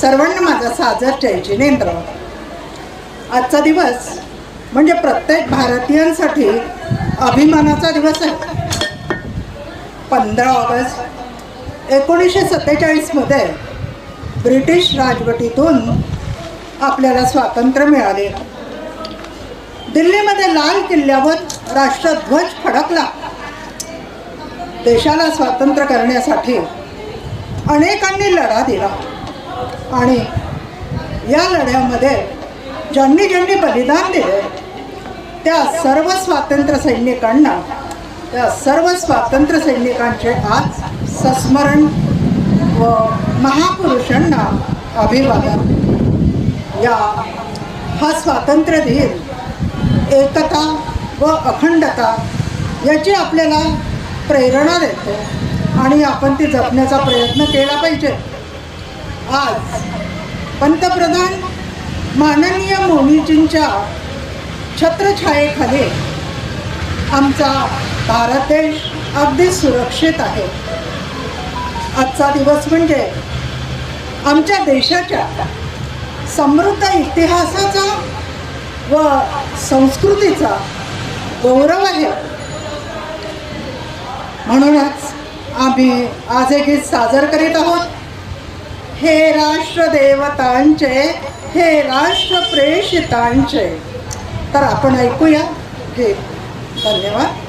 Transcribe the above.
सर्वांना माझा साजर जय आजचा दिवस म्हणजे प्रत्येक भारतीयांसाठी अभिमानाचा दिवस आहे. पंधरा ऑगस्ट एकोणीसशे सत्तेचाळीसमध्ये ब्रिटिश राजवटीतून आपल्याला स्वातंत्र्य मिळाले. दिल्लीमध्ये लाल किल्ल्यावर राष्ट्रध्वज फडकला. देशाला स्वातंत्र्य करण्यासाठी अनेकांनी लढा दिला. आणि या लढ्यामध्ये ज्यांनी ज्यांनी बलिदान दिले त्या सर्व स्वातंत्र्य सैनिकांना त्या सर्व स्वातंत्र्य सैनिकांचे आज सस्मरण व महापुरुषांना अभिवादन. या हा स्वातंत्र्य दिन एकता व अखंडता याची आपल्याला प्रेरणा देते आणि आपण ती जपण्याचा प्रयत्न केला पाहिजे. आज पंतप्रधान माननीय मोदीजींच्या छत्रछायेखाली आमचा भारत देश अगदी सुरक्षित आहे. आजचा दिवस म्हणजे आमच्या देशाच्या समृद्ध इतिहासाचा व संस्कृतीचा गौरव आहे. म्हणूनच आम्ही आज हे गीत सादर करीत आहोत. हे राष्ट्रदेवतांचे हे राष्ट्र प्रेषितांचे तर आपण ऐकूया. गीत धन्यवाद.